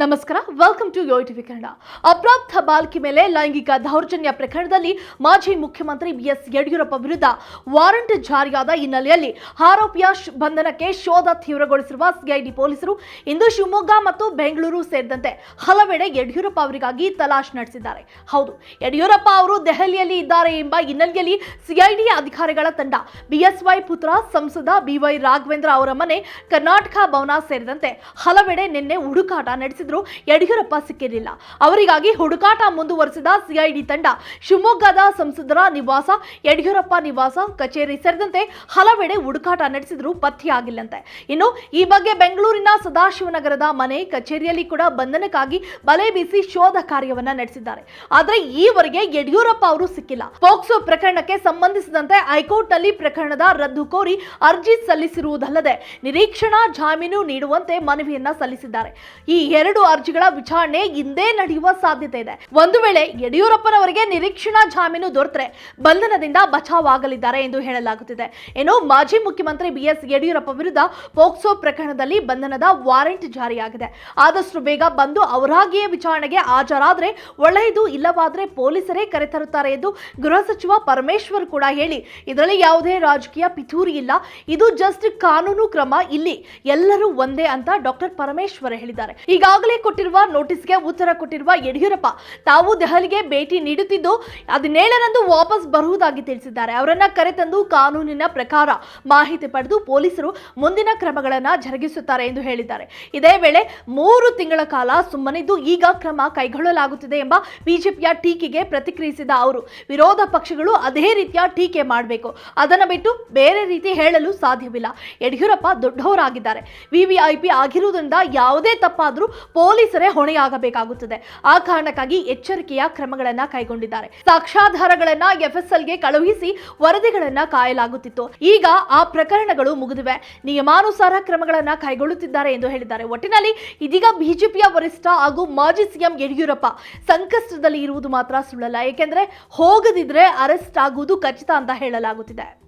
ನಮಸ್ಕಾರ welcome to TV Kannada ಅಪ್ರಾಪ್ತ ಬಾಲಕಿ ಮೇಲೆ ಲೈಂಗಿಕ ದೌರ್ಜನ್ಯ ಪ್ರಕರಣದಲ್ಲಿ ಮಾಜಿ ಮುಖ್ಯಮಂತ್ರಿ ಬಿಎಸ್ ಯಡಿಯೂರಪ್ಪ ವಿರುದ್ಧ ವಾರಂಟ್ ಜಾರಿಯಾದ ಹಿನ್ನೆಲೆಯಲ್ಲಿ ಆರೋಪಿಯ ಬಂಧನಕ್ಕೆ ಶೋಧ ತೀವ್ರಗೊಳಿಸಿರುವ ಸಿಐಡಿ ಪೊಲೀಸರು ಇಂದು ಶಿವಮೊಗ್ಗ ಮತ್ತು ಬೆಂಗಳೂರು ಸೇರಿದಂತೆ ಹಲವೆಡೆ ಯಡಿಯೂರಪ್ಪ ಅವರಿಗಾಗಿ ತಲಾಶ್ ನಡೆಸಿದ್ದಾರೆ. ಹೌದು, ಯಡಿಯೂರಪ್ಪ ಅವರು ದೆಹಲಿಯಲ್ಲಿ ಇದ್ದಾರೆ ಎಂಬ ಹಿನ್ನೆಲೆಯಲ್ಲಿ ಸಿಐಡಿ ಅಧಿಕಾರಿಗಳ ತಂಡ ಬಿಎಸ್ವೈ ಪುತ್ರ, ಸಂಸದ ಬಿವೈ ರಾಘವೇಂದ್ರ ಅವರ ಮನೆ ಕರ್ನಾಟಕ ಭವನ ಸೇರಿದಂತೆ ಹಲವೆಡೆ ನಿನ್ನೆ ಹುಡುಕಾಟ ನಡೆಸಿದ್ರು ಯಡಿಯೂರಪ್ಪ ಸಿಕ್ಕಿರಲಿಲ್ಲ. ಅವರಿಗಾಗಿ ಹುಡುಕಾಟ ಮುಂದುವರೆಸಿದ ಸಿಐಡಿ ತಂಡ, ಶಿವಮೊಗ್ಗದ ಸಂಸದರ ನಿವಾಸ, ಯಡಿಯೂರಪ್ಪ ನಿವಾಸ, ಕಚೇರಿ ಸೇರಿದಂತೆ ಹಲವೆಡೆ ಹುಡುಕಾಟ ನಡೆಸಿದ್ರು ಪತ್ತೆಯಾಗಿಲ್ಲಂತೆ. ಇನ್ನು ಈ ಬಗ್ಗೆ ಬೆಂಗಳೂರಿನ ಸದಾಶಿವನಗರದ ಮನೆ ಕಚೇರಿಯಲ್ಲಿ ಕೂಡ ಬಂಧನಕ್ಕಾಗಿ ಬಲೆ ಬೀಸಿ ಶೋಧ ಕಾರ್ಯವನ್ನ ನಡೆಸಿದ್ದಾರೆ. ಆದರೆ ಈವರೆಗೆ ಯಡಿಯೂರಪ್ಪ ಅವರು ಸಿಕ್ಕಿಲ್ಲ. ಪೋಕ್ಸೋ ಪ್ರಕರಣಕ್ಕೆ ಸಂಬಂಧಿಸಿದಂತೆ ಹೈಕೋರ್ಟ್ನಲ್ಲಿ ಪ್ರಕರಣದ ರದ್ದು ಕೋರಿ ಅರ್ಜಿ ಸಲ್ಲಿಸಿರುವುದಲ್ಲದೆ ನಿರೀಕ್ಷಣಾ ಜಾಮೀನು ನೀಡುವಂತೆ ಮನವಿಯನ್ನ ಸಲ್ಲಿಸಿದ್ದಾರೆ. ಈ ಎರಡು ಅರ್ಜಿಗಳ ವಿಚಾರಣೆ ಇಂದೇ ನಡೆಯುವ ಸಾಧ್ಯತೆ ಇದೆ. ಒಂದು ವೇಳೆ ಯಡಿಯೂರಪ್ಪನವರಿಗೆ ನಿರೀಕ್ಷಣಾ ಜಾಮೀನು ದೊರೆತರೆ, ಬಂಧನದಿಂದ ಬಚಾವಾಗಲಿದ್ದಾರೆ ಎಂದು ಹೇಳಲಾಗುತ್ತಿದೆ. ಇನ್ನು ಮಾಜಿ ಮುಖ್ಯಮಂತ್ರಿ ಬಿಎಸ್ ಯಡಿಯೂರಪ್ಪ ವಿರುದ್ಧ ಪೋಕ್ಸೋ ಪ್ರಕರಣದಲ್ಲಿ ಬಂಧನದ ವಾರೆಂಟ್ ಜಾರಿಯಾಗಿದೆ. ಆದಷ್ಟು ಬೇಗ ಬಂದು ಅವರಾಗಿಯೇ ವಿಚಾರಣೆಗೆ ಹಾಜರಾದರೆ ಒಳ್ಳೆಯದು, ಇಲ್ಲವಾದರೆ ಪೊಲೀಸರೇ ಕರೆತರುತ್ತಾರೆ ಎಂದು ಗೃಹ ಸಚಿವ ಪರಮೇಶ್ವರ್ ಕೂಡ ಹೇಳಿ. ಇದರಲ್ಲಿ ಯಾವುದೇ ರಾಜಕೀಯ ಪಿತೂರಿ ಇಲ್ಲ. ಇದು ಜಸ್ಟ್ ಕಾನೂನು ಕ್ರಮ, ಇಲ್ಲಿ ಎಲ್ಲರೂ ಒಂದೇ ಅಂತ ಡಾಕ್ಟರ್ ಪರಮೇಶ್ವರ್ ಹೇಳಿದ್ದಾರೆ. ಈಗಾಗಲೇ ಕೊಟ್ಟಿರುವ ನೋಟಿಸ್ಗೆ ಉತ್ತರ ಕೊಟ್ಟಿರುವ ಯಡಿಯೂರಪ್ಪ, ತಾವು ದೆಹಲಿಗೆ ಭೇಟಿ ನೀಡುತ್ತಿದ್ದು ಹದಿನೇಳರಂದು ವಾಪಸ್ ಬರುವುದಾಗಿ ತಿಳಿಸಿದ್ದಾರೆ. ಅವರನ್ನ ಕರೆತಂದು ಕಾನೂನಿನ ಪ್ರಕಾರ ಮಾಹಿತಿ ಪಡೆದು ಪೊಲೀಸರು ಮುಂದಿನ ಕ್ರಮಗಳನ್ನ ಜರುಗಿಸುತ್ತಾರೆ ಎಂದು ಹೇಳಿದ್ದಾರೆ. ಇದೇ ವೇಳೆ ಮೂರು ತಿಂಗಳ ಕಾಲ ಸುಮ್ಮನಿದ್ದು ಈಗ ಕ್ರಮ ಕೈಗೊಳ್ಳಲಾಗುತ್ತಿದೆ ಎಂಬ ಬಿಜೆಪಿಯ ಟೀಕೆಗೆ ಪ್ರತಿಕ್ರಿಯಿಸಿದ ಅವರು, ವಿರೋಧ ಪಕ್ಷಗಳು ಅದೇ ರೀತಿಯ ಟೀಕೆ ಮಾಡಬೇಕು. ಅದನ್ನು ಬಿಟ್ಟು ಬೇರೆ ರೀತಿ ಹೇಳಲು ಸಾಧ್ಯವಿಲ್ಲ. ಯಡಿಯೂರಪ್ಪ ದೊಡ್ಡವರಾಗಿದ್ದಾರೆ. ವಿವಿಐಪಿ ಆಗಿರುವುದರಿಂದ ಯಾವುದೇ ತಪ್ಪಾದರೂ ಪೊಲೀಸರೇ ಹೊಣೆಯಾಗಬೇಕಾಗುತ್ತದೆ. ಆ ಕಾರಣಕ್ಕಾಗಿ ಎಚ್ಚರಿಕೆಯ ಕ್ರಮಗಳನ್ನ ಕೈಗೊಂಡಿದ್ದಾರೆ. ಸಾಕ್ಷ್ಯಾಧಾರಗಳನ್ನ ಎಫ್ಎಸ್ಎಲ್ಗೆ ಕಳುಹಿಸಿ ವರದಿಗಳನ್ನ ಕಾಯಲಾಗುತ್ತಿತ್ತು. ಈಗ ಆ ಪ್ರಕರಣಗಳು ಮುಗಿದಿವೆ. ನಿಯಮಾನುಸಾರ ಕ್ರಮಗಳನ್ನ ಕೈಗೊಳ್ಳುತ್ತಿದ್ದಾರೆ ಎಂದು ಹೇಳಿದ್ದಾರೆ. ಒಟ್ಟಿನಲ್ಲಿ ಇದೀಗ ಬಿಜೆಪಿಯ ವರಿಷ್ಠ ಹಾಗೂ ಮಾಜಿ ಸಿಎಂ ಯಡಿಯೂರಪ್ಪ ಸಂಕಷ್ಟದಲ್ಲಿ ಇರುವುದು ಮಾತ್ರ ಸುಳ್ಳಲ್ಲ. ಏಕೆಂದ್ರೆ ಹೋಗದಿದ್ರೆ ಅರೆಸ್ಟ್ ಆಗುವುದು ಖಚಿತ ಅಂತ ಹೇಳಲಾಗುತ್ತಿದೆ.